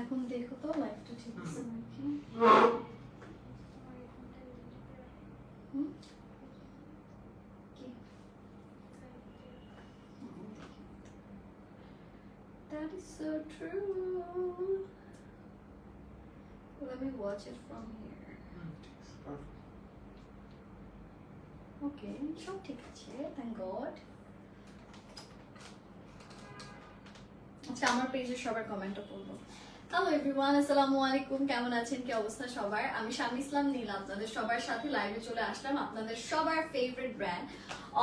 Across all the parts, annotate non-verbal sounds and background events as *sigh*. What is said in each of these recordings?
এখন দেখো তো লাইফটা ঠিক আছে নাকি? That is so true. Let me watch it from here. Okay, সব ঠিক আছে থ্যাংক গড আচ্ছা আমার পেজে সবার কমেন্টও পড়ব। হ্যালো এভরিওয়ান আসসালামু আলাইকুম কেমন আছেন? কি অবস্থা সবার? আমি শামি ইসলাম নীল, আপনাদের সবার সাথে লাইভে চলে আসলাম আপনাদের সবার ফেভারিট ব্র্যান্ড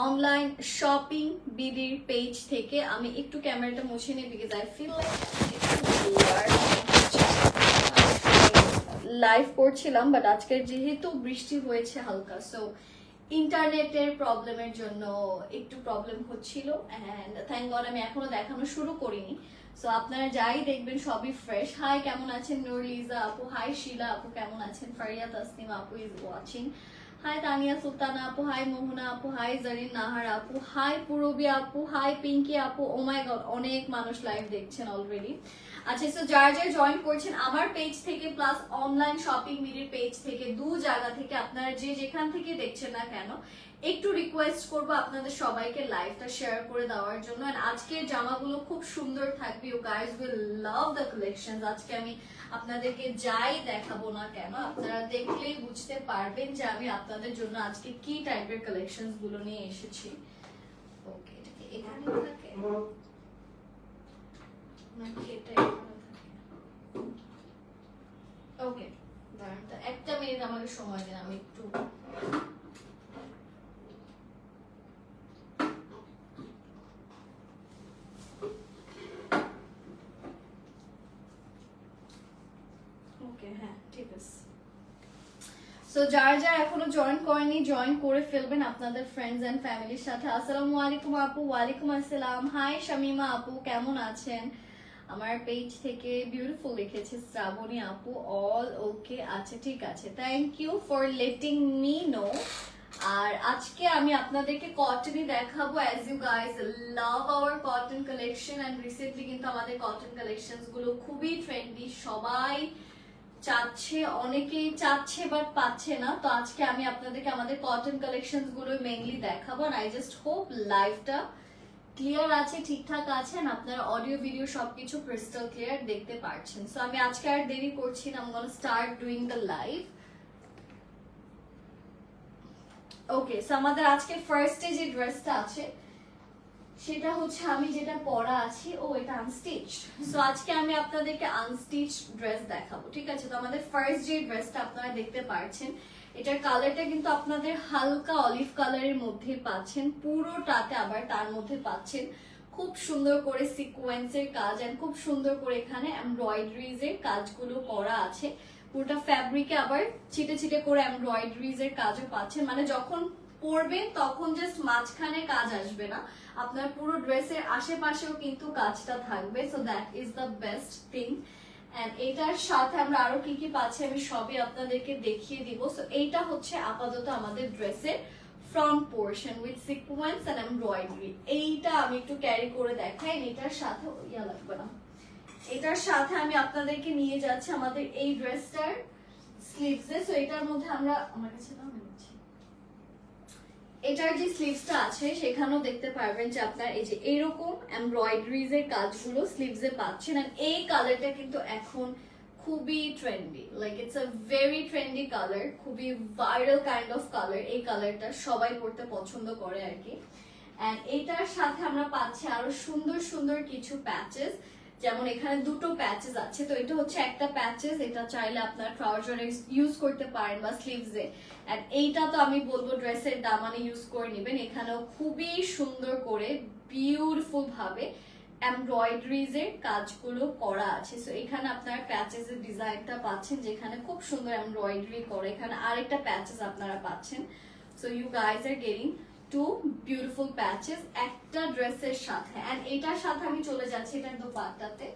অনলাইন শপিং বিডির পেজ থেকে। আমি একটু ক্যামেরাটা মুছে নিই বিকজ আই ফিল লাইভ করছিলাম বাট আজকের যেহেতু বৃষ্টি হয়েছে হালকা সো ইন্টারনেটের প্রবলেমের জন্য একটু প্রবলেম হচ্ছিল। অ্যান্ড থ্যাংক গড আমি এখনও দেখানো শুরু করিনি। সো আপনারা যাই দেখবেন সবই ফ্রেশ হাই কেমন আছেন? নুরলিজা আপু। হাই শিলা আপু। কেমন আছেন? ফারিয়া তাসনিম আপু is watching hi Tania Sultana আপু। হাই মোহনা আপু। হাই জারিন নাহার আপু। হাই পুরবি আপু। হাই পিঙ্কি আপু। ও মাই গড অনেক মানুষ লাইভ দেখছেন অলরেডি আচ্ছা সো যার যার জয়েন করছেন আমার পেজ থেকে প্লাস অনলাইন শপিং মিডির পেজ থেকে, দু জায়গা থেকে আপনারা যে যেখান থেকে দেখছেন না কেন একটু রিকোয়েস্ট করব আপনাদের সবাইকে লাইভটা শেয়ার করে দেওয়ার জন্য। আর আজকের জামাগুলো খুব সুন্দর থাকবে। You guys will love the collection আজকে আমি আপনাদেরকে যাই দেখাবো না কেন, আপনারা দেখলেই বুঝতে পারবেন যে আমি আপনাদের জন্য আজকে কি টাইপের কালেকশনগুলো নিয়ে এসেছি। ওকে এখানে থাকে? একটা মিনিট আমাকে সময় দিন, আমি একটু ওকে হ্যাঁ ঠিক আছে সো যার যার এখনও জয়েন করেনি জয়েন করে ফেলবেন আপনাদের ফ্রেন্ডস এন্ড ফ্যামিলির সাথে। আসসালামু আলাইকুম আপু, ওয়ালাইকুম আসসালাম। হাই শামিমা আপু, কেমন আছেন? আমার পেজ থেকে বিউটিফুল লিখেছে শ্রাবণী আপু অল ওকে আচ্ছা ঠিক আছে। Thank you for letting me know আর আজকে আমি আপনাদেরকে কটনই দেখাবো as you guys love our cotton collection and recently কিন্তু আমাদের কটন কালেকশনগুলো খুবই ট্রেন্ডি সবাই চাচ্ছে, অনেকেই চাচ্ছে বাট পাচ্ছে না। তো আজকে আমি আপনাদেরকে আমাদের কটন কালেকশনগুলো মেইনলি দেখাবো আর আই জাস্ট হোপ লাইফটা ক্লিয়ার আছে, ঠিকঠাক আছে and আপনারা অডিও ভিডিও সবকিছু ক্রিস্টাল ক্লিয়ার দেখতে পারছেন। সো আমি আজকে আর দেরি করছি না আমি start doing the live okay so আমাদের আজকে ফার্স্টে যে ড্রেসটা আছে সেটা হচ্ছে আমি যেটা পরা আছি, ও, এটা আনস্টিচ সো আজকে আমি আপনাদেরকে আনস্টিচ ড্রেস দেখাবো, ঠিক আছে? তো আমাদের ফার্স্ট যে ড্রেসটা আপনারা দেখতে পারছেন, এটার কালারটা কিন্তু আপনাদের হালকা অলিভ কালারের মধ্যে পাচ্ছেন, পুরোটাতে আবার তার মধ্যে পাচ্ছেন খুব সুন্দর করে সিকোয়েন্সের কাজ এন্ড খুব সুন্দর করে এখানে এমব্রয়ডারিজ এর কাজগুলো করা আছে। পুরোটা ফ্যাব্রিকে আবার ছিটে ছিটে করে এমব্রয়ডারিজ এর কাজও পাচ্ছেন মানে যখন পরবেন তখন জাস্ট মাঝখানে কাজ আসবে না। আপনার পুরো ড্রেসের আশেপাশেও কিন্তু কাজটা থাকবে। So that is the best thing এটার সাথে আমরা আরও কি কি পাচ্ছি আমি সবই আপনাদেরকে দেখিয়ে দিব। সো এইটা হচ্ছে আপাতত আমাদের ড্রেসের front portion with sequence and embroidery এইটা আমি একটু ক্যারি করে দেখাই। এটার সাথে ইয়া লাগবে না। এটার সাথে আমি আপনাদেরকে নিয়ে যাচ্ছি আমাদের এই ড্রেসটার স্লিভসে সো এটার মধ্যে আমরা আমার কাছে না। এটার যে স্লিভসটা আছে, সেখানেও দেখতে পারবেন যে আপনার এই যে এরকম এমব্রয়ডারিজ এর কাজগুলো স্লিভসে পাচ্ছেন। আর এই কালারটা কিন্তু এখন খুবই trendy like it's a very trendy colour খুবই ভাইরাল কাইন্ড অফ কালার এই কালারটা সবাই পড়তে পছন্দ করে আর কি। এন্ড এইটার সাথে আমরা পাচ্ছি আরও সুন্দর সুন্দর কিছু প্যাচেস যেমন এখানে দুটো প্যাচেস আছে, তো এটা হচ্ছে একটা প্যাচেস এটা চাইলে আপনার ট্রাউজারে ইউজ করতে পারেন বা স্লিভসে এন্ড এইটা তো আমি বলব ড্রেসের দামানে ইউজ করে নেবেন। এখানেও খুবই সুন্দর করে বিউটিফুল ভাবে এমব্রয়ডারিজ কাজগুলো করা আছে। সো এখানে আপনার প্যাচেস এর ডিজাইনটা পাচ্ছেন, যেখানে খুব সুন্দর এমব্রয়ডারি করে। এখানে আরেকটা প্যাচেস আপনারা পাচ্ছেন। So you guys are getting two beautiful patches একটা ড্রেসের সাথে। এন্ড এটার সাথে আমি চলে যাচ্ছি এটার দোপাট্টাতে।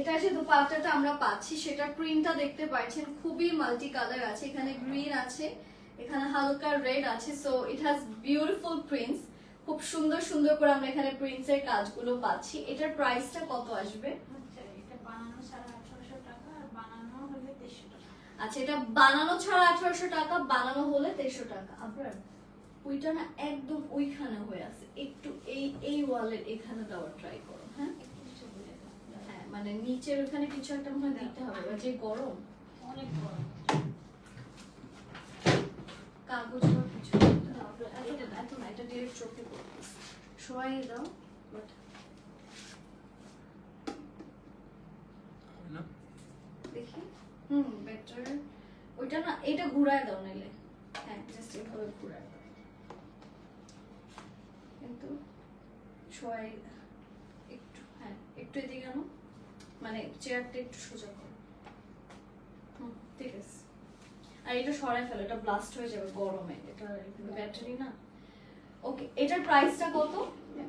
এটা যে দোপাট্টাটা আমরা পাচ্ছি, সেটা প্রিন্টটা দেখতে পাচ্ছেন, খুবই মাল্টি কালার আছে। এখানে গ্রিন আছে, এখানে হালকা রেড আছে। So it has beautiful prints খুব সুন্দর সুন্দর করে আমরা এখানে প্রিন্টস এর কাজগুলো পাচ্ছি। এটার প্রাইসটা কত আসবে আচ্ছা এটা বানানো ছাড়া আঠারোশো টাকা আর বানানো হলে তেইশশো টাকা আচ্ছা এটা বানানো ছাড়া আঠারোশো টাকা বানানো হলে তেইশশো টাকা। আপনার ওইটা না একদম ওইখানে হয়ে আছে। একটু এই এই ওয়ালের এখানে দেওয়ার ট্রাই করো হ্যাঁ? একটু কিছু বলে হ্যাঁ মানে নিচের ওখানে কিছু একটা মনে দিতে হবে বা যে গরম। অনেক বড় কাগজ বা কিছু এত না, এটা ডিরেক্ট চোখে সবাই দাও বাট দেখি। Hmm, better. ওইটা না, এটা ঘুরায় দাও নাইলে। হ্যাঁ জাস্ট এভাবে ঘুরায় কিন্তু সবাই একটু হ্যাঁ একটু এদিকে আনো। মানে চেয়ারটা একটু সোজা করো। হুম, ঠিক আছে। আর এটা সরাই ফেলো, এটা ব্লাস্ট হয়ে যাবে গরমে। এটা ব্যাটারি না। ওকে এটার প্রাইসটা কত?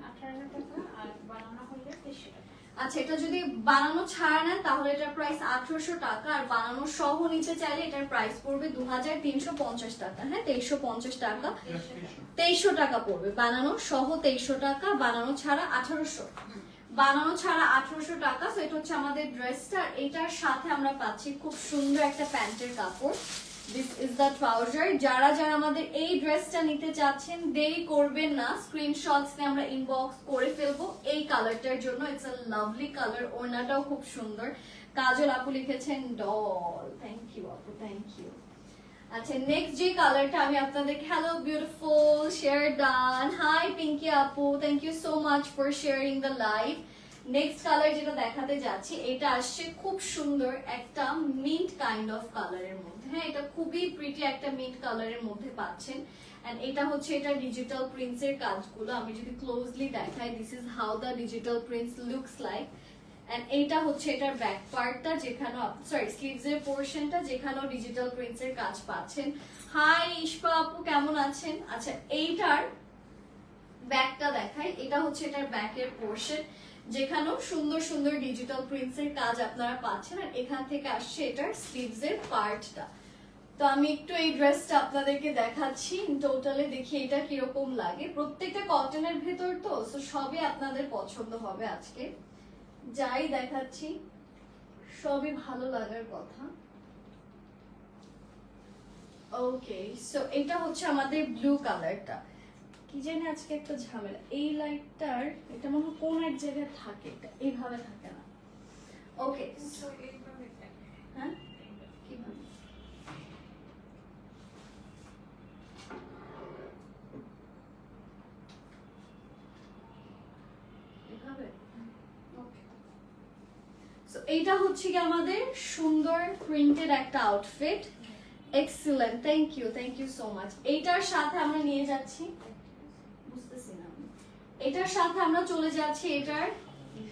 আঠারোশো টাকা, আর বানানো হলে তেইশশো টাকা। আচ্ছা এটা যদি বানানো ছাড়া নেন, তাহলে এটার প্রাইস আঠারোশো টাকা, আর বানানো সহ নিতে চাইলে এটার প্রাইস পড়বে দু হাজার তিনশো পঞ্চাশ টাকা। হ্যাঁ তেইশশো পঞ্চাশ টাকা। তেইশশো টাকা পড়বে। বানানো সহ তেইশশো টাকা, বানানো ছাড়া আঠারোশো। বানানো ছাড়া আঠারোশো টাকা তো এটা হচ্ছে আমাদের ড্রেসটা এটার সাথে আমরা পাচ্ছি খুব সুন্দর একটা প্যান্টের কাপড়। দিস ইজ দ্য ট্রাউজার যারা যারা আমাদের এই ড্রেসটা নিতে চাচ্ছেন, দেরি করবেন না। স্ক্রিনশটস নিয়ে আমরা ইনবক্স করে ফেলব এই কালারটার জন্য। ইটস আ লাভলি কালার ওড়নাটাও খুব সুন্দর। কাজল আপু লিখেছেন ডল থ্যাংক ইউ আপু থ্যাংক ইউ আচ্ছা নেক্সট যে কালারটা আমি আপনাদের hello beautiful share done hi Pinky আপু thank you so much for sharing the live next colour যেটা দেখাতে যাচ্ছি, এটা আসছে খুব সুন্দর একটা মিন্ট কাইন্ড অফ কালারের মধ্যে। হ্যাঁ এটা খুবই প্রিটি একটা মিন্ট কালারের মধ্যে পাচ্ছেন। এন্ড এটা হচ্ছে এটা ডিজিটাল প্রিন্টস এর কাজগুলো। আমি যদি ক্লোজলি দেখাই this is how the digital prints looks like and এইটা হচ্ছে এটার ব্যাক পার্টটা যেখানে সরি স্লিভস এর পোর্শনটা যেখানেও ডিজিটাল প্রিন্টস এর কাজ পাচ্ছেন। হাই ইশপা আপু, কেমন আছেন? আচ্ছা এইটার ব্যাকটা দেখাই। এটা হচ্ছে এটার ব্যাকের পোর্শন যেখানেও সুন্দর সুন্দর ডিজিটাল প্রিন্টস এর কাজ আপনারা পাচ্ছেন আর এখান থেকে আসছে এটার স্লিভস এর পার্টটা তো আমি একটু এই ড্রেসটা আপনাদেরকে দেখাচ্ছি। টোটালে দেখি এটা কীরকম লাগে। প্রত্যেকটা কটনের ভেতর তো তো সবই আপনাদের পছন্দ হবে আজকে। যাই দেখাচ্ছি, সবই ভালো লাগার কথা। ওকে সো এটা হচ্ছে আমাদের ব্লু কালারটা কি জানি আজকে একটা ঝামেলা। এই লাইটটার এটা মনে কোন এক জায়গায় থাকে, এটা এইভাবে থাকে না। ওকে। হ্যাঁ? এইটা হচ্ছে কি আমাদের সুন্দর প্রিন্টেড একটা outfit excellent thank you thank you so much এইটার সাথে আমরা নিয়ে যাচ্ছি। এটার সাথে আমরা চলে যাচ্ছি এটার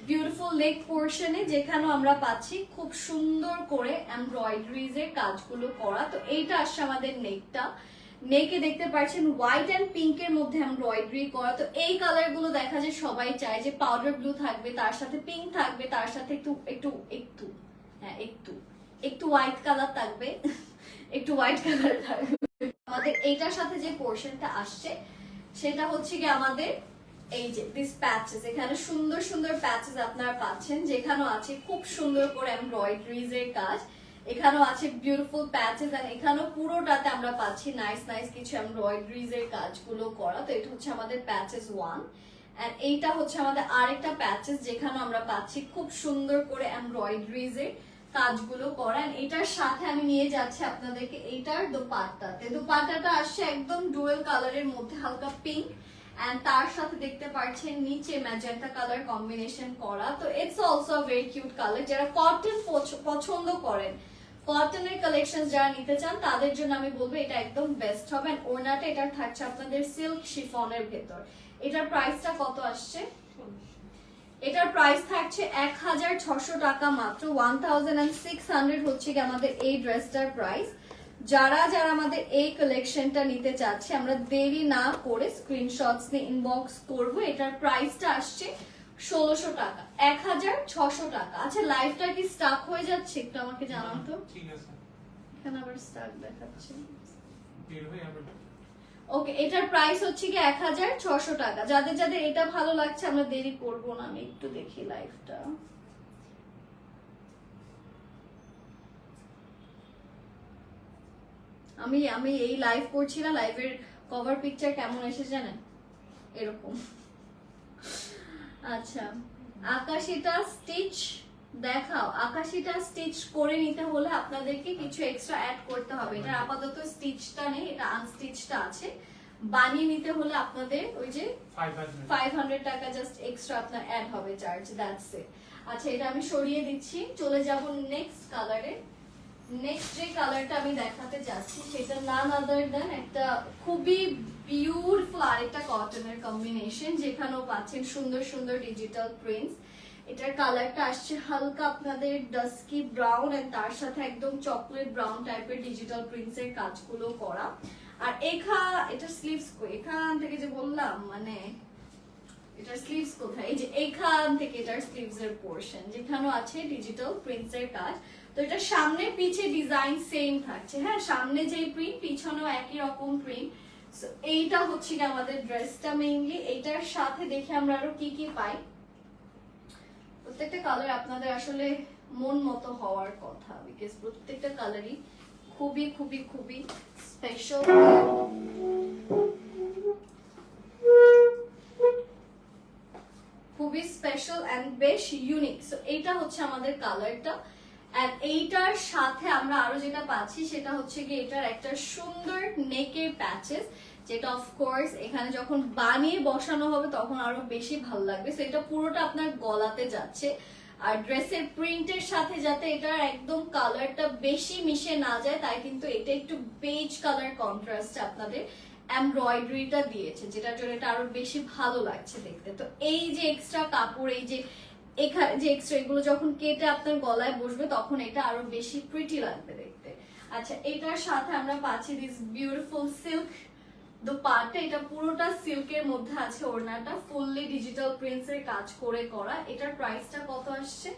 বিউটিফুল নেক পোর্শনে যেখানেও আমরা পাচ্ছি খুব সুন্দর করে এমব্রয়ডারিজ এর কাজগুলো করা। তো এইটা আসছে আমাদের নেকটা নেকে দেখতে পাচ্ছেন হোয়াইট অ্যান্ড পিঙ্ক এর মধ্যে এমব্রয়ডারি করা। তো এই কালারগুলো দেখা যায় সবাই চায় যে পাউডার ব্লু থাকবে, তার সাথে পিঙ্ক থাকবে, তার সাথে একটু একটু একটু হ্যাঁ একটু একটু হোয়াইট কালার থাকবে, একটু হোয়াইট কালার থাকবে। আমাদের এইটার সাথে যে পোর্শনটা আসছে, সেটা হচ্ছে কি আমাদের এই যে দিস প্যাচেস এখানে সুন্দর সুন্দর প্যাচেস আপনারা পাচ্ছেন, যেখানেও আছে খুব সুন্দর করে এমব্রয়ডারিজ এর কাজ। এখানেও আছে বিউটিফুল প্যাচেস এন্ড এখানেও পুরোটাতে আমরা পাচ্ছি নাইস নাইস কিছু এমব্রয়ডারিজ এর কাজগুলো করা। তো এটা হচ্ছে আমাদের প্যাচেস ওয়ান এন্ড এইটা হচ্ছে আমাদের আরেকটা প্যাচেস যেখানে আমরা পাচ্ছি খুব সুন্দর করে এমব্রয়ডারিজ এর কাজগুলো করা। এটার সাথে আমি নিয়ে যাচ্ছি আপনাদেরকে, এইটার দোপাট্টাতে। দোপাট্টাটা আসছে একদম ডুয়েল কালারের মধ্যে, হালকা পিঙ্ক এন্ড তার সাথে দেখতে পাচ্ছেন নিচে ম্যাজেন্টা কালার কম্বিনেশন করা। তো it's also very cute colour যারা কটন পছন্দ করেন কটনের কালেকশন যারা নিতে চান, তাদের জন্য আমি বলব এটা একদম বেস্ট হবে। ওড়নাটা এটা থাকছে আপনাদের সিল্ক শিফনের ভেতর। এটার প্রাইসটা কত আসছে? এটার প্রাইস থাকছে এক হাজার ছশো টাকা মাত্র। One thousand and six hundred হচ্ছে কি আমাদের এই ড্রেসটার প্রাইস যারা যারা আমাদের এই কালেকশনটা নিতে চাচ্ছে আমরা দেরি না করে স্ক্রিনশটস নিয়ে ইনবক্স করব। এটার প্রাইসটা আসছে ষোলোশো টাকা এক হাজার ছশো টাকা। আচ্ছা লাইফটা কি স্টাক হয়ে যাচ্ছে? একটু আমাকে জানান তো। এখানে আবার স্টাক দেখাচ্ছে। ওকে এটার প্রাইস হচ্ছে কি এক হাজার ছশো টাকা। যাদের যাদের এটা ভালো লাগছে আমরা দেরি করব না। আমি একটু দেখি লাইভটা আমি আমি এই লাইভ করছি না লাইভের কভার পিকচার কেমন এসে জানেন? এরকম। আচ্ছা আকাশিটা স্টিচ দেখাও। আকাশিটা স্টিচ করে নিতে হলে আপনাদেরকে কিছু এক্সট্রা অ্যাড করতে হবে। এটা আপাতত স্টিচটা নেই এটা আনস্টিচটা আছে। বানিয়ে নিতে হলে আপনাদের ওই যে. ফাইভ হান্ড্রেড টাকা জাস্ট এক্সট্রা আপনার অ্যাড হবে চার্জ দ্যাটস ইট আচ্ছা এটা আমি সরিয়ে দিচ্ছি। চলে যাব নেক্সট কালারে নেক্সট যে কালারটা আমি দেখাতে যাচ্ছি সেটা নান আদার দেন একটা খুবই বিউটিফুল আরেকটা কটনের কম্বিনেশন যেখানেও পাচ্ছেন সুন্দর সুন্দর ডিজিটাল প্রিন্টস এটার কালারটা আসছে হালকা আপনাদের ডাস্কি ব্রাউন তার সাথে একদম চকলেট ব্রাউন টাইপের ডিজিটাল কাজগুলো করা। আর এখা এটা স্লিভস এখান থেকে যে বললাম মানে এটার স্লিভস কোথায়? এই যে এখান থেকে এটার স্লিভস এর পোর্শন যেখানেও আছে ডিজিটাল প্রিন্টস এর কাজ। তো এটা সামনে পিছে ডিজাইন সেম থাকছে। হ্যাঁ সামনে যে প্রিন্ট পিছনেও একই রকম প্রিন্ট এইটা হচ্ছে কি আমাদের ড্রেসটা মেইনলি এইটার সাথে দেখে আমরা আরও কি কি পাই। প্রত্যেকটা কালার আপনাদের আসলে মন মতো হওয়ার কথা বিকজ প্রত্যেকটা কালারই খুবই খুবই খুবই স্পেশাল খুবই স্পেশাল এন্ড বেশ ইউনিক সো এইটা হচ্ছে আমাদের কালারটা এইটার সাথে আমরা আরও যেটা পাচ্ছি সেটা হচ্ছে কি এটার একটা সুন্দর নেকের প্যাচেস যেটা অফ কোর্স এখানে যখন বানিয়ে বসানো হবে তখন আরও বেশি ভালো লাগবে। সো এটা পুরোটা আপনার গলাতে যাচ্ছে। আর ড্রেসের প্রিন্টের সাথে যাতে এটার একদম কালারটা বেশি মিশে না যায়, তাই কিন্তু এটা একটু বেজ কালার কন্ট্রাস্ট আপনাদের এমব্রয়ডারিটা দিয়েছে, যেটার জন্য এটা আরও বেশি ভালো লাগছে দেখতে। তো এই যে এক্সট্রা কাপড়, এই যে এখানে যে এক্সট্রা এগুলো যখন কেটে আপনার গলায় বসবে, তখন এটা আরও বেশি প্রিটি লাগবে দেখতে। আচ্ছা এটার সাথে আমরা পাচ্ছি দিস বিউটিফুল সিল্ক দোপাট্টা। এটা পুরোটা সিল্কের মধ্যে আছে ওড়নাটা। ফুললি ডিজিটাল প্রিন্টস এর কাজ করে করা। এটার প্রাইসটা কত আসছে?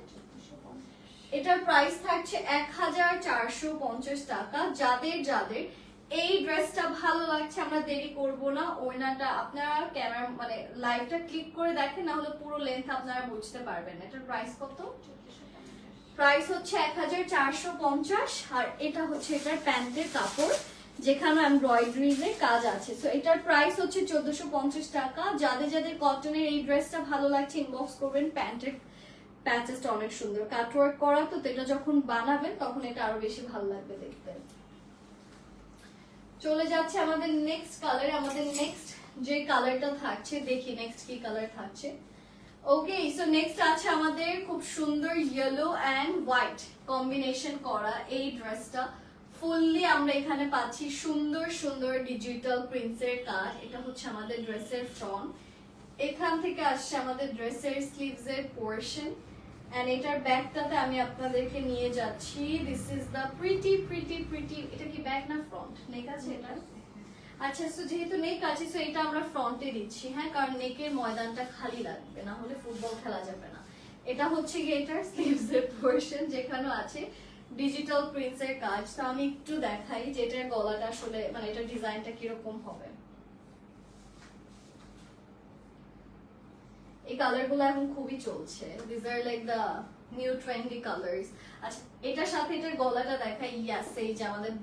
এটার প্রাইস থাকছে এক হাজার চারশো পঞ্চাশ টাকা। যাদের যাদের এই ড্রেসটা ভালো লাগছে, আমরা দেরি করব না। ওইনাটা আপনারা ক্যামেরা মানে লাইভটা ক্লিক করে দেখেন, না হলে পুরো লেন্থ আপনারা বুঝতে পারবেন। এটার প্রাইস কত? প্রাইস হচ্ছে এক হাজার চারশো পঞ্চাশ, আর এটা হচ্ছে এটার প্যান্টের কাপড়, যেখানে এমব্রয়ডারিজের কাজ আছে। সো এটার প্রাইস হচ্ছে চোদ্দশো টাকা। যাদের যাদের কটনের এই ড্রেসটা ভালো লাগছে ইনবক্স করবেন। প্যান্টের প্যাচেসটা অনেক সুন্দর। কাটওয়ার্ক করা, তো এটা যখন বানাবেন, তখন এটা আরও বেশি ভালো লাগবে দেখতে। চলে যাচ্ছে আমাদের নেক্সট কালার আমাদের নেক্সট যে কালারটা থাকছে, দেখি নেক্সট কি কালার থাকছে। ওকে সো নেক্সট আছে আমাদের খুব সুন্দর ইয়েলো অ্যান্ড হোয়াইট কম্বিনেশন করা এই ড্রেসটা ফুললি আমরা এখানে পাচ্ছি সুন্দর সুন্দর ডিজিটাল প্রিন্টসের কাজ। এটা হচ্ছে আমাদের ড্রেসের ফ্রন্ট এখান থেকে আসছে আমাদের ড্রেসের স্লিভস এর পোর্শন এন্ড এটার ব্যাকটাতে আমি আপনাদেরকে নিয়ে যাচ্ছি। This is the pretty pretty pretty এটা কি ব্যাক না ফ্রন্ট নেক আছে এটা? আচ্ছা সো যেহেতু নেক আছে সো এটা আমরা ফ্রন্টে দিচ্ছি হ্যাঁ? কারণ নেকের ময়দানটা খালি লাগবে, না হলে ফুটবল খেলা যাবে না। এটা হচ্ছে গিয়ে এটার স্লিভস এর পোর্শন যেখানে আছে ডিজিটাল প্রিন্টস এর কাজ। তো আমি একটু দেখাই যে এটার গলাটা আসলে মানে এটার ডিজাইনটা কীরকম হবে। এই কালারগুলো এখন খুবই চলছে। This are like the new trendy colours আচ্ছা এটার সাথে এটার গলাটা দেখাই ইয়াস এই যে আমাদের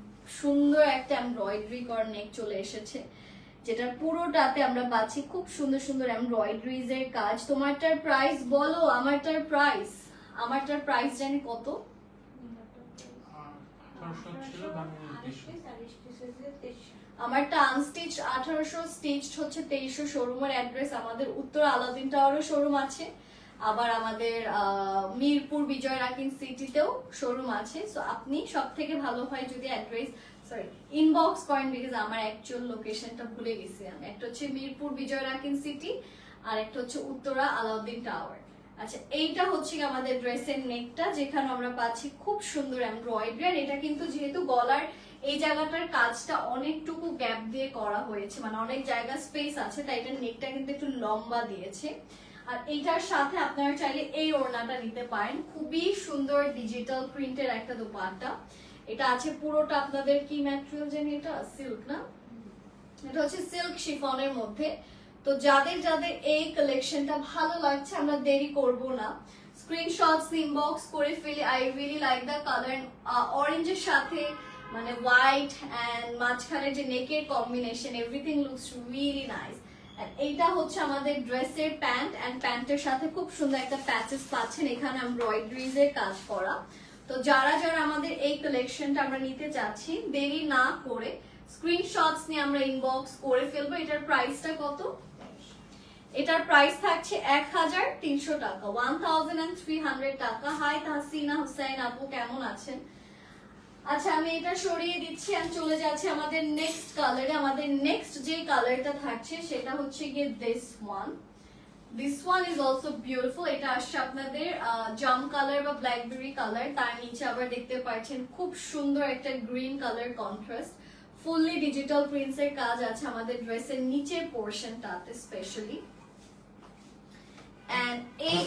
সুন্দর একটা এমব্রয়ডারি করা নেক চলে এসেছে যেটা পুরোটাতে আমরা পাচ্ছি খুব সুন্দর সুন্দর এমব্রয়ডারিজ এর কাজ। তোমারটার প্রাইস বলো আমারটার প্রাইস আমারটার প্রাইস জানি কত? আঠারোশো ছিল আমারটা আনস্টিচ আঠারোশো স্টিচড হচ্ছে তেইশশো শোরুমের অ্যাড্রেস আমাদের উত্তর আলাদিন টাওয়ারও শোরুম আছে। আবার আমাদের মিরপুর বিজয় রাকিন সিটিতেও শোরুম আছে। সো আপনি সব থেকে ভালো হয় যদি অ্যাড্রেস সরি ইনবক্স করেন বিকজ আমার অ্যাকচুয়াল লোকেশনটা ভুলে গেছি আমি। একটা হচ্ছে মিরপুর বিজয় রাকিন সিটি আর একটা হচ্ছে উত্তরা আলাউদ্দিন টাওয়ার আচ্ছা এইটা হচ্ছে আমাদের ড্রেসের নেকটা যেখানে আমরা পাচ্ছি খুব সুন্দর এমব্রয়ডারি এটা কিন্তু যেহেতু গলার এই জায়গাটার কাজটা অনেকটুকু গ্যাপ দিয়ে করা হয়েছে মানে অনেক জায়গা স্পেস আছে, তাই এটার নেকটা কিন্তু একটু লম্বা দিয়েছে। আর এইটার সাথে আপনারা চাইলে এই ওড়নাটা নিতে পারেন। খুবই সুন্দর ডিজিটাল প্রিন্টের একটা দোপাট্টা। এটা আছে পুরোটা আপনাদের কি ম্যাটেরিয়াল জানি এটা? সিল্ক না? এটা হচ্ছে সিল্ক শিফনের মধ্যে। তো যাদের যাদের এই কালেকশনটা ভালো লাগছে, আমরা দেরি করব না। স্ক্রিনশটস ইনবক্স করে ফেলি I really like the colour অরেঞ্জের সাথে মানে হোয়াইট অ্যান্ড মাঝখানে যে নেকের combination everything looks really nice এইটা হচ্ছে আমাদের ড্রেসের প্যান্ট অ্যান্ড প্যান্টের সাথে খুব সুন্দর একটা প্যাচেস পাচ্ছেন এখানে এমব্রয়ডারিজ এর কাজ করা। তো যারা যারা আমাদের এই কালেকশনটা আমরা নিতে চাচ্ছি দেরি না করে স্ক্রিনশটস নিয়ে আমরা ইনবক্স করে ফেলব। এটার প্রাইসটা কত? এটার প্রাইস থাকছে এক হাজার তিনশো টাকা one thousand and three hundred টাকা। হাই তাহসিনা, হুসাইন আপু, কেমন আছেন? আচ্ছা আমি এটা সরিয়ে দিচ্ছি আর চলে যাচ্ছে আমাদের নেক্সট কালারে আমাদের নেক্সট যে কালারটা থাকছে সেটা হচ্ছে গিয়ে this one this one is also beautiful এটা আসছে আপনাদের জাম কালার বা ব্ল্যাকবেরি কালার তার নিচে আবার দেখতে পাচ্ছেন খুব সুন্দর একটা green colour contrast fully digital prints এর কাজ আছে আমাদের ড্রেসের নিচের পোর্শনটাতে স্পেশালি এন্ড এই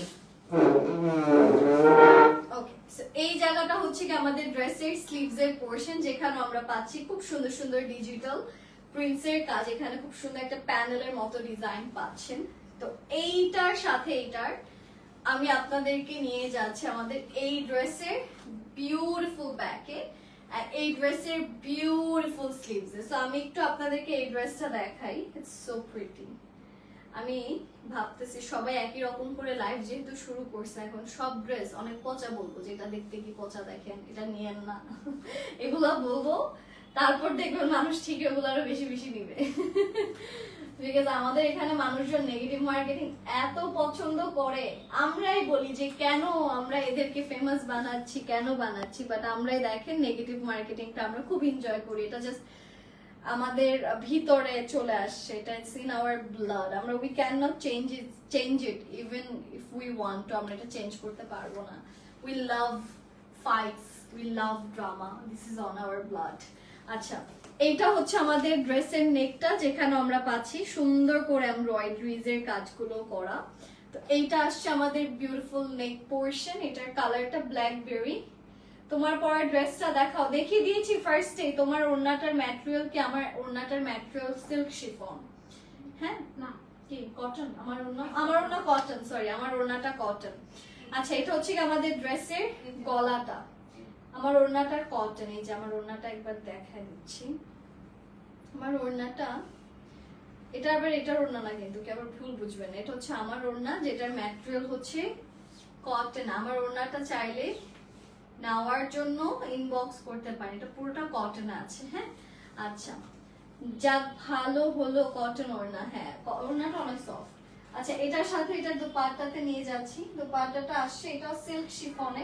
এই জায়গাটা হচ্ছে কি আমাদের ড্রেসের স্লিভস এর পোর্শন যেখানে আমরা পাচ্ছি খুব সুন্দর সুন্দর ডিজিটাল প্রিন্টস এর কাজ। এখানে খুব সুন্দর একটা প্যানেলের মতো ডিজাইন পাচ্ছেন। তো এইটার সাথে এইটার আমি আপনাদেরকে নিয়ে যাচ্ছি আমাদের এই ড্রেসের বিউটিফুল ব্যাকে এই ড্রেসের বিউটিফুল স্লিভস সো আমি একটু আপনাদেরকে এই ড্রেসটা দেখাই। ইটস সো প্রিটি আমি ভাবতেছি সবাই একই রকম করে লাইভ যেহেতু শুরু করছে, এখন সব ড্রেস অনেক পচা বলব, যেটা দেখতে কি পচা দেখেন, এটা নিয়েন না। *laughs* এগুলা বলব, তারপর দেখবেন মানুষ ঠিক এগুলো আরও বেশি বেশি নিবে। *laughs* বিকজ আমাদের এখানে মানুষজন নেগেটিভ মার্কেটিং এত পছন্দ করে, আমরাই বলি যে কেন আমরা এদেরকে ফেমাস বানাচ্ছি, কেন বানাচ্ছি বাট আমরাই দেখেন নেগেটিভ মার্কেটিংটা আমরা খুব এনজয় করি। এটা জাস্ট আমাদের ভিতরে চলে আসছে, এটা ইটস ইন আওয়ার ব্লাড আমরা we can not change it change it even if we want to আমরা এটা চেঞ্জ করতে পারব না। We love fights we love drama this is on our blood আচ্ছা এইটা হচ্ছে আমাদের ড্রেসের নেকটা যেখানে আমরা পাচ্ছি সুন্দর করে এমব্রয়ডারিজ এর কাজগুলো করা। তো এইটা আসছে আমাদের বিউটিফুল নেক পোর্শন এটার কালারটা ব্ল্যাকবেরি তোমার পরা ড্রেসটা দেখাও। দেখিয়ে দিয়েছি ফার্স্টে তোমার ওড়নাটার ম্যাটেরিয়াল কি? আমার ওড়নাটার ম্যাটেরিয়াল সিল্ক শিফন হ্যাঁ? না, কি? কটন আমার ওড়না? আমার ওড়না কটন সরি আমার ওড়নাটা কটন আচ্ছা এটা হচ্ছে কি আমাদের ড্রেসের গলাটা? আমার ওড়নাটার কটন এই যে আমার ওড়নাটা একবার দেখা দিচ্ছি। আমার ওড়নাটা, এটা আবার এটার ওড়না না কিন্তু, কি আবার ভুল বুঝবেন এটা হচ্ছে আমার ওড়না, যেটার ম্যাটেরিয়াল হচ্ছে কটন আমার ওড়নাটা চাইলে নেওয়ার জন্য ইনবক্স করতে পারি এটা পুরোটা কটন আছে হ্যাঁ? আচ্ছা। যাক, ভালো হলো কটন ওড়না। হ্যাঁ ওড়নাটা অনেক সফট আচ্ছা এটার সাথে এটা দোপাট্টাতে নিয়ে যাচ্ছি। দোপাট্টাটা আসছে, এটাও সিল্ক শিফনে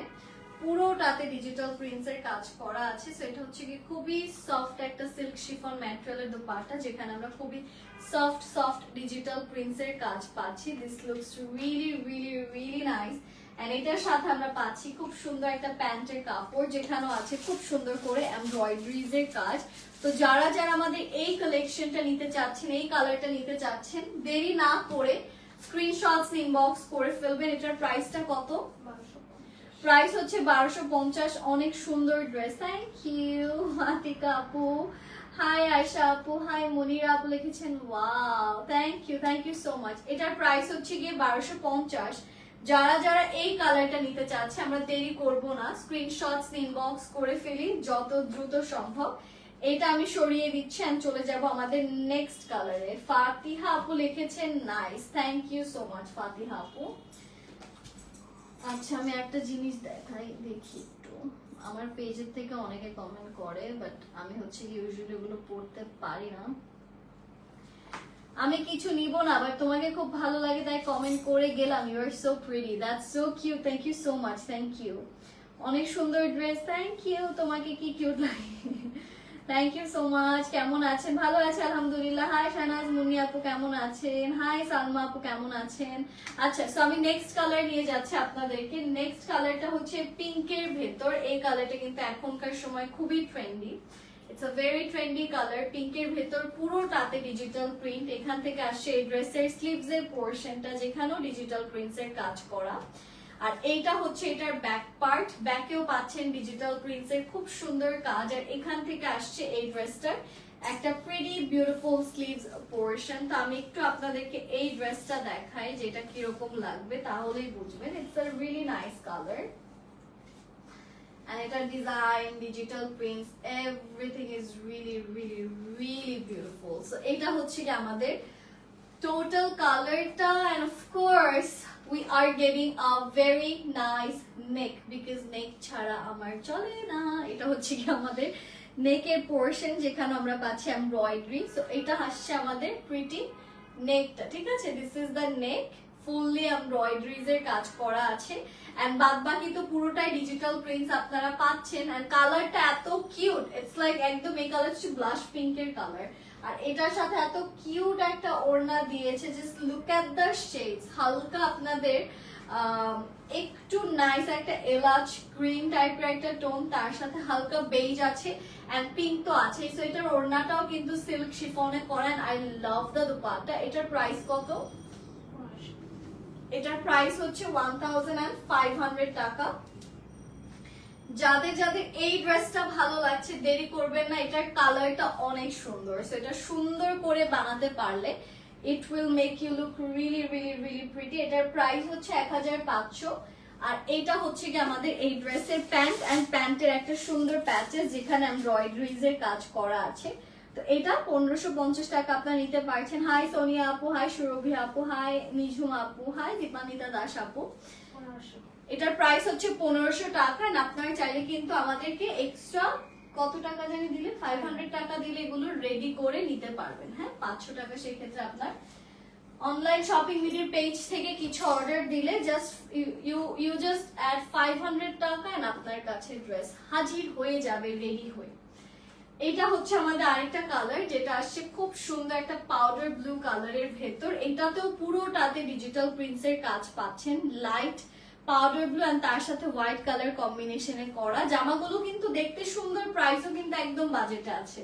পুরোটাতে ডিজিটাল প্রিন্টস এর কাজ করা আছে। সো এটা হচ্ছে কি খুবই সফট একটা সিল্ক শিফন ম্যাটেরিয়ালের দোপাট্টা, যেখানে আমরা খুবই সফট সফট ডিজিটাল প্রিন্টস এর কাজ পাচ্ছি। This looks really really really nice and এটার সাথে আমরা পাচ্ছি খুব সুন্দর একটা প্যান্টের কাপড়, যেখানেও আছে খুব সুন্দর করে এমব্রয়ডারিজ এর কাজ। তো যারা যারা আমাদের এই কালেকশনটা নিতে চাচ্ছেন, এই কালারটা নিতে চাচ্ছেন, দেরি না করে স্ক্রিনশটস ইনবক্স করে ফেলবেন। এটার প্রাইসটা কত? প্রাইস হচ্ছে বারোশো পঞ্চাশ। অনেক সুন্দর ড্রেস থ্যাংক ইউ আতিকা আপু। হাই আয়শা আপু। হাই মনিরা আপু লিখেছেন wow thank you thank you so much এটার প্রাইস হচ্ছে গিয়ে বারোশো পঞ্চাশ। যারা যারা এই কালারটা নিতে চাচ্ছে, আমরা দেরি করব না। স্ক্রিনশটস ইনবক্স করে ফেলি যত দ্রুত সম্ভব। এটা আমি সরিয়ে দিচ্ছি and চলে যাব আমাদের নেক্সট কালারে ফাতিহা আপু লিখেছেন nice thank you so much Fatiha আপু. আচ্ছা আমি একটা জিনিস দেখাই, দেখি একটু। আমার পেজের থেকে অনেকে কমেন্ট করে বাট আমি হচ্ছে ইউজুয়ালি ওগুলো পড়তে পারি না। আমি কিছু নিব না বাট তোমাকে খুব ভালো লাগে, তাই কমেন্ট করে গেলাম। You are so pretty that's so cute thank you so much thank you অনেক সুন্দর ড্রেস থ্যাংক ইউ তোমাকে কি কিউট লাগে? থ্যাংক ইউ সো মাচ কেমন আছেন? ভালো আছে, আলহামদুলিল্লাহ। হাই শাহনাজ মুনি আপু, কেমন আছেন? হাই সালমা আপু, কেমন আছেন? আচ্ছা সো আমি নেক্সট কালার নিয়ে যাচ্ছি আপনাদেরকে। নেক্সট কালারটা হচ্ছে পিঙ্কের ভেতর, এই কালারটা কিন্তু এখনকার সময় খুবই trendy it's a very trendy colour পিঙ্কের ভেতর পুরোটাতে ডিজিটাল প্রিন্ট এখান থেকে আসছে এই ড্রেসের স্লিভস এর পোর্শনটা যেখানেও ডিজিটাল প্রিন্টস এর কাজ করা। আর এইটা হচ্ছে এটার ব্যাক পার্ট ব্যাকেও পাচ্ছেন ডিজিটাল প্রিন্টস এর। খুব সুন্দর কাজ। আর এখান থেকে আসছে এই ড্রেসটার একটা প্রিটি বিউটিফুল স্লিভস পোর্শন তো আমি একটু আপনাদেরকে এই ড্রেসটা দেখাই, যেটা কীরকম লাগবে, তাহলেই বুঝবেন। It's a really nice colour and এটার design digital prints everything is really really really beautiful so এটা হচ্ছে কি আমাদের total কালারটা of course, we are giving a very nice neck because neck ছাড়া আমার চলে না। এটা হচ্ছে কি আমাদের নেকের পোর্শন যেখানে আমরা পাচ্ছি এমব্রয়ডারি সো এটা আসছে আমাদের প্রিটি নেকটা ঠিক আছে? This is the neck fully embroideries এর কাজ করা আছে। এন্ড বাদ বাকি তো পুরোটাই ডিজিটাল প্রিন্টস আপনারা পাচ্ছেন। এন্ড কালারটা এত কিউট ইটস লাইক একদম এই কালার হচ্ছে ব্লাশ পিঙ্কের কালার আর এটার সাথে এত কিউট একটা ওড়না দিয়েছে just look at the shades হালকা আপনাদের একটু নাইস একটা এলাচ গ্রিন টাইপের একটা টোন তার সাথে হালকা বেজ আছে এন্ড পিঙ্ক তো আছে সো এটার ওড়নাটাও কিন্তু সিল্ক শিফনে করেন আই লাভ দ্য দুপাট্টা। এটার প্রাইস কত। এটার প্রাইস হচ্ছে ওয়ান টাকা। যাদের যাদের এই ড্রেসটা ভালো লাগছে, দেরি করবেন না, এটার কালারটা অনেক সুন্দর। এটা সুন্দর করে বানাতে পারলে it will make you look really really really pretty এটার প্রাইস হচ্ছে এক হাজার পাঁচশো। আর এটা হচ্ছে কি আমাদের এই ড্রেসের প্যান্ট অ্যান্ড প্যান্টের একটা সুন্দর প্যাচেস যেখানে এমব্রয়ডারিজ এর কাজ করা আছে। তো এটা পনেরোশো পঞ্চাশ টাকা আপনারা নিতে পারছেন। হাই সোনিয়া আপু হাই সুরভি আপু হাই নিঝুম আপু হাই দীপানিতা দাস আপু। এটার প্রাইস হচ্ছে পনেরোশো টাকা আপনারা চাইলে কিন্তু আমাদেরকে এক্সট্রা কত টাকা জানি দিলে? ফাইভ হান্ড্রেড টাকা দিলে এগুলো রেডি করে নিতে পারবেন। হ্যাঁ পাঁচশো টাকা সেই ক্ষেত্রে আপনার অনলাইন শপিং মিডির পেজ থেকে কিছু অর্ডার দিলে just you you just add five hundred টাকা আপনার কাছে ড্রেস হাজির হয়ে যাবে রেডি হয়ে। এটা হচ্ছে আমাদের আরেকটা কালার যেটা আসছে খুব সুন্দর একটা পাউডার ব্লু কালারের ভেতর। এটাতেও পুরোটাতে ডিজিটাল প্রিন্টস এর কাজ পাচ্ছেন। লাইট পাউডার ব্লু এন্ড তার সাথে হোয়াইট কালার কম্বিনেশনে করা। জামাগুলো কিন্তু দেখতে সুন্দর প্রাইসও কিন্তু একদম বাজেটে আছে।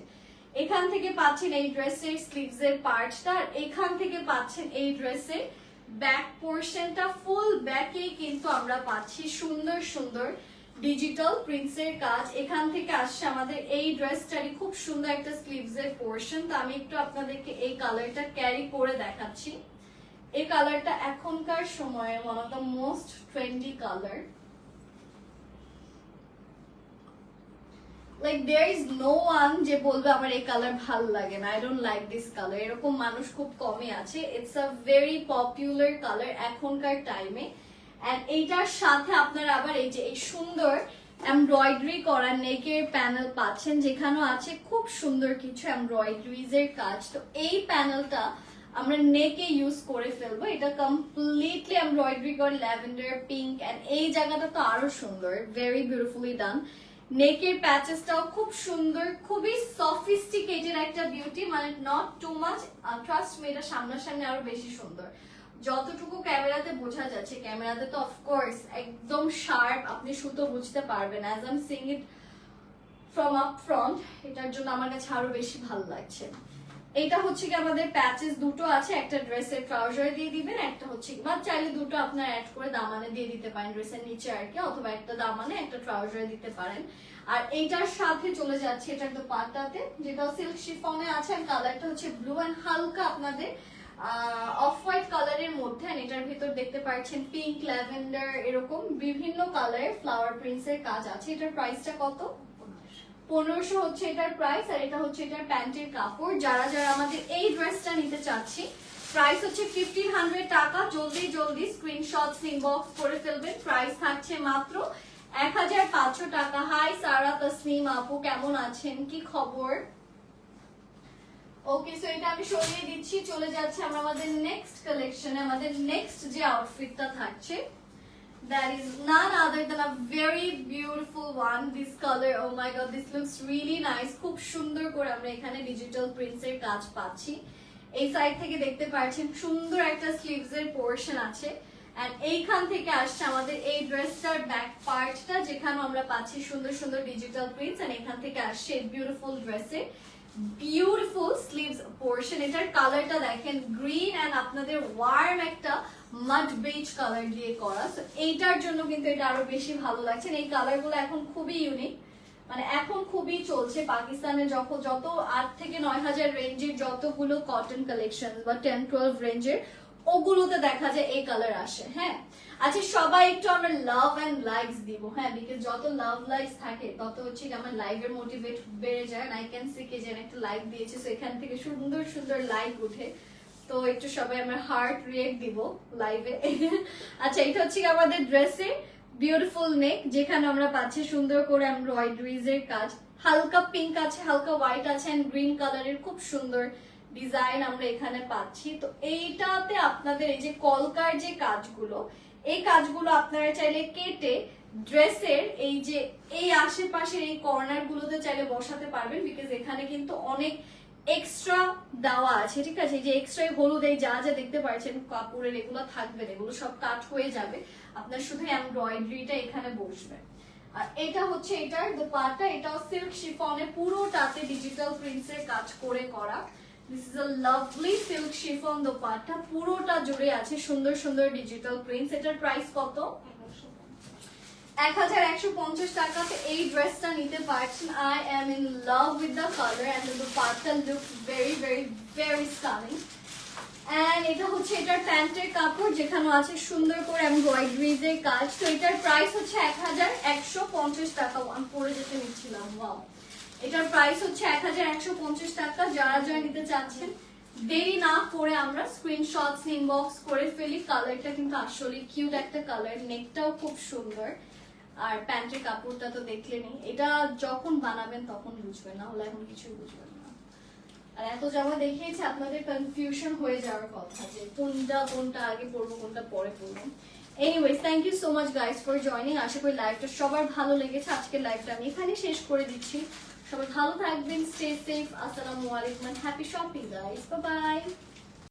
এখান থেকে পাচ্ছেন এই ড্রেসের স্লিভস এর পার্টটা আর এখান থেকে পাচ্ছেন এই ড্রেসের ব্যাক পোর্শনটা ফুল ব্যাকে কিন্তু আমরা পাচ্ছি। সুন্দর সুন্দর ডিজিটাল প্রিন্টস এর কাজ, এখান থেকে আসছে আমাদের এই ড্রেসটারই খুব সুন্দর একটা স্লিভস এর পোর্শন তো আমি একটু আপনাদেরকে এই কালারটা ক্যারি করে দেখাচ্ছি। এই কালারটা এখনকার সময়ে one of the most trendy colour like there is no one যে বলবে আমার এই কালার ভালো লাগে না I don't like this colour এরকম মানুষ খুব কমই আছে। It's a very popular colour এখনকার টাইমে এন্ড এইটার সাথে আপনারা আবার এই যে এই সুন্দর এমব্রয়ডারি করা নেকের প্যানেল পাচ্ছেন, যেখানেও আছে খুব সুন্দর কিছু এমব্রয়ডারিজ এর কাজ। তো এই প্যানেলটা আমরা নেকে ইউজ করে ফেলব। এটা কমপ্লিটলি এমব্রয়ডারি করে ল্যাভেন্ডার পিঙ্ক এন্ড এই জায়গাটা তো আরও সুন্দর। ভেরি বিউটিফুলি ডান নেকের প্যাচেসটাও খুব সুন্দর, খুবই সফিস্টিকেটেড একটা বিউটি মানে not too much trust me এটা সামনাসামনি আরও বেশি সুন্দর। যতটুকু ক্যামেরাতে বোঝা যাচ্ছে, ক্যামেরাতে তো অফকোর্স একদম শার্প আপনি সুতো বুঝতে পারবেন as I'm seeing it from up front এটার জন্য আমার কাছে আরও বেশি ভালো লাগছে। এটা হচ্ছে কি আমাদের প্যাচেস দুটো আছে, একটা ড্রেসের ট্রাউজার দিয়ে দিবেন, একটা হচ্ছে কি, বা চাইলে দুটো আপনার অ্যাড করে দামানে দিয়ে দিতে পারেন ড্রেসের নিচে আর কি, অথবা একটা দামানে একটা ট্রাউজার দিতে পারেন। আর এইটার সাথে চলে যাচ্ছে, এটা একটু পাতাতে, যেটা সিল্ক শিফনে আছে কালারটা হচ্ছে ব্লু অ্যান্ড হালকা আপনাদের অফ হোয়াইট কালারের মধ্যে এটার ভিতর দেখতে পাচ্ছেন পিঙ্ক ল্যাভেন্ডার এরকম বিভিন্ন কালারের ফ্লাওয়ার প্রিন্টস এর কাজ আছে। এটার প্রাইসটা কত। পনেরোশো হচ্ছে এটার প্রাইস আর এটা হচ্ছে এটার প্যান্টের কাপড়। যারা যারা আমাদের এই ড্রেসটা নিতে চাচ্ছি প্রাইস হচ্ছে ফিফটিন হান্ড্রেড টাকা। জলদি জলদি স্ক্রিনশট ইনবক্স করে ফেলবেন। প্রাইস থাকছে মাত্র এক হাজার পাঁচশো টাকা। হাই সারা তসনিম আপু, কেমন আছেন? কি খবর? ওকে সো এটা আমি সরিয়ে দিচ্ছি, চলে যাচ্ছে আমরা আমাদের নেক্সট কালেকশনে আমাদের নেক্সট যে আউটফিটটা থাকছে, that is none other than a very beautiful one, this color oh my god, this looks really nice, খুব সুন্দর করে আমরা এখানে ডিজিটাল প্রিন্টস এর কাজ পাচ্ছি। এই সাইড থেকে দেখতে পাচ্ছেন সুন্দর একটা স্লিভস এর পোর্শন আছে এন্ড এইখান থেকে আসছে আমাদের এই ড্রেসটার ব্যাক পার্টটা যেখানে আমরা পাচ্ছি সুন্দর সুন্দর ডিজিটাল প্রিন্টস এন্ড এখান থেকে আসছে বিউটিফুল ড্রেসের বিউটিফুল স্লিভস পোর্শন এটার কালারটা দেখেন গ্রিন এন্ড আপনাদের ওয়ার্ম একটা মাড বেজ কালার দিয়ে করা। So, এইটার জন্য কিন্তু এটা আরও বেশি ভালো লাগছে। এই এই কালারগুলো এখন খুবই ইউনিক মানে এখন খুবই চলছে পাকিস্তানে যখন যত আট থেকে নয় হাজার রেঞ্জের যতগুলো কটন কালেকশন বা টেন টুয়েলভ রেঞ্জের ওগুলোতে দেখা যায় এই কালার আসে হ্যাঁ? আচ্ছা সবাই একটু আমরা লাভ এন্ড লাইকস দিব হ্যাঁ? বিকজ যত লাভ লাইকস থাকে, তত হচ্ছে আমার লাইভের মোটিভেট বেড়ে যায় আই ক্যান সি কে যেন একটা লাইক দিয়েছে সো এখান থেকে সুন্দর সুন্দর লাইক উঠে। তো একটু সবাই আমরা হার্ট রিয়েক্ট দিব লাইভে *laughs* আচ্ছা এটা হচ্ছে আমাদের ড্রেসে বিউটিফুল নেক যেখানে আমরা পাচ্ছি সুন্দর করে এমব্রয়ডারিজ এর কাজ। হালকা পিঙ্ক আছে, হালকা হোয়াইট আছে এন্ড গ্রিন কালারের খুব সুন্দর ডিজাইন আমরা এখানে পাচ্ছি। তো এইটাতে আপনাদের এই যে কলকার যে কাজগুলো, এই কাজগুলো আপনারা চাইলে কেটে ড্রেসের এই যে এই আশেপাশের এই কর্নার গুলোতে চাইলে বসাতে পারবেন বিকজ এখানে কিন্তু অনেক এক্সট্রা দেওয়া আছে, ঠিক আছে? যে এক্সট্রা হলুদ, এই যা যা দেখতে পাচ্ছেন কাপড়ের এগুলো থাকবে, এগুলো সব কাট হয়ে যাবে। আপনার শুধু এমব্রয়ডারিটা এখানে বসবে। আর এটা হচ্ছে এটার দোপাট্টা, এটাও সিল্ক শিফনে পুরোটাতে ডিজিটাল প্রিন্টসের কাজ করে করা। This is a lovely silk chiffon dupatta পুরোটা জুড়ে আছে সুন্দর সুন্দর ডিজিটাল প্রিন্টস এটার প্রাইস কত? এক হাজার একশো পঞ্চাশ টাকাতে এই ড্রেসটা নিতে পারছেন। I am in love with the colour and the পার্টটা look very very very stunning and এটা হচ্ছে এটার প্যান্টের কাপড়, যেখানে আছে সুন্দর করে এমব্রয়ডারিজ এর কাজ। তো এটার প্রাইস হচ্ছে এক হাজার একশো পঞ্চাশ টাকা। আমি পরে যেতে নিচ্ছিলাম। ওয়াও এটার প্রাইস হচ্ছে এক হাজার একশো পঞ্চাশ টাকা, যারা যারা নিতে চাচ্ছেন, দেরি না করে আমরা স্ক্রিনশটস ইনবক্স করে ফেলি। কালারটা কিন্তু আসলে কিউট একটা কালার নেকটাও খুব সুন্দর। আর প্যান্টের কাপড়টা তো দেখলেনই এটা যখন বানাবেন তখন বুঝবেন না, হলে এখন কিছুই বুঝবেন না। আর এত জামা দেখিয়েছি, আপনাদের কনফিউশন হয়ে যাওয়ার কথা যে কোনটা কোনটা আগে পড়ব কোনটা পরে পরবো। Anyways thank you so much guys for joining আশা করি লাইভটা সবার ভালো লেগেছে। আজকের লাইভটা আমি এখানে শেষ করে দিচ্ছি। সবাই ভালো থাকবেন স্টে সেফ আসসালামু আলাইকুম happy shopping guys bye bye